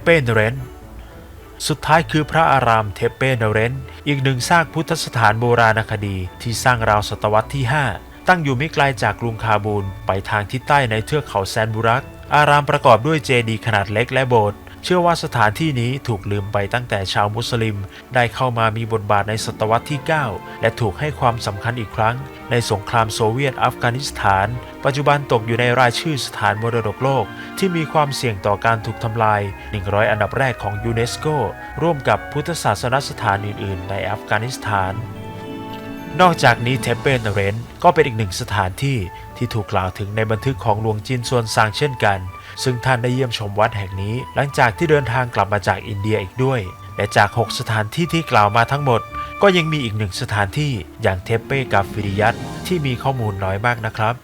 เปเนเรนสุดท้ายคือพระอารามเทเปนเรนอีกหนึ่งซากพุทธสถานโบราณคดีที่สร้างราวศตวรรษที่ 5 ตั้งอยู่ไม่ไกลจากกรุงคาบูล ไปทางทิศใต้ในเทือกเขาแซนบุรัก อารามประกอบด้วยเจดีย์ขนาดเล็กและโบสถ์ เชื่อว่าสถานที่นี้ถูกลืมไปตั้งแต่ชาวมุสลิม ได้เข้ามามีบทบาทในศตวรรษที่ 9 และถูกให้ความสำคัญอีกครั้ง ในสงครามโซเวียตอัฟกานิสถาน ปัจจุบันตกอยู่ในรายชื่อสถานมรดกโลก ที่มีความเสี่ยงต่อการถูกทำลาย 100 อันดับแรกของยูเนสโกร่วมกับพุทธศาสนสถานอื่น ๆ ในอัฟกานิสถาน นอกจากนี้เทปเปนเรนก็เป็นอีกหนึ่งสถานที่ที่ถูกกล่าวถึงในบันทึกของหลวงจินซวนซางเช่นกัน ซึ่งท่านได้เยี่ยมชมวัดแห่งนี้ หลังจากที่เดินทางกลับมาจากอินเดียอีกด้วย และจาก 6 สถานที่ที่กล่าวมาทั้งหมด ก็ยังมีอีกหนึ่งสถานที่อย่างเทปเป้กาฟิริยัตที่มีข้อมูลน้อยมากนะครับ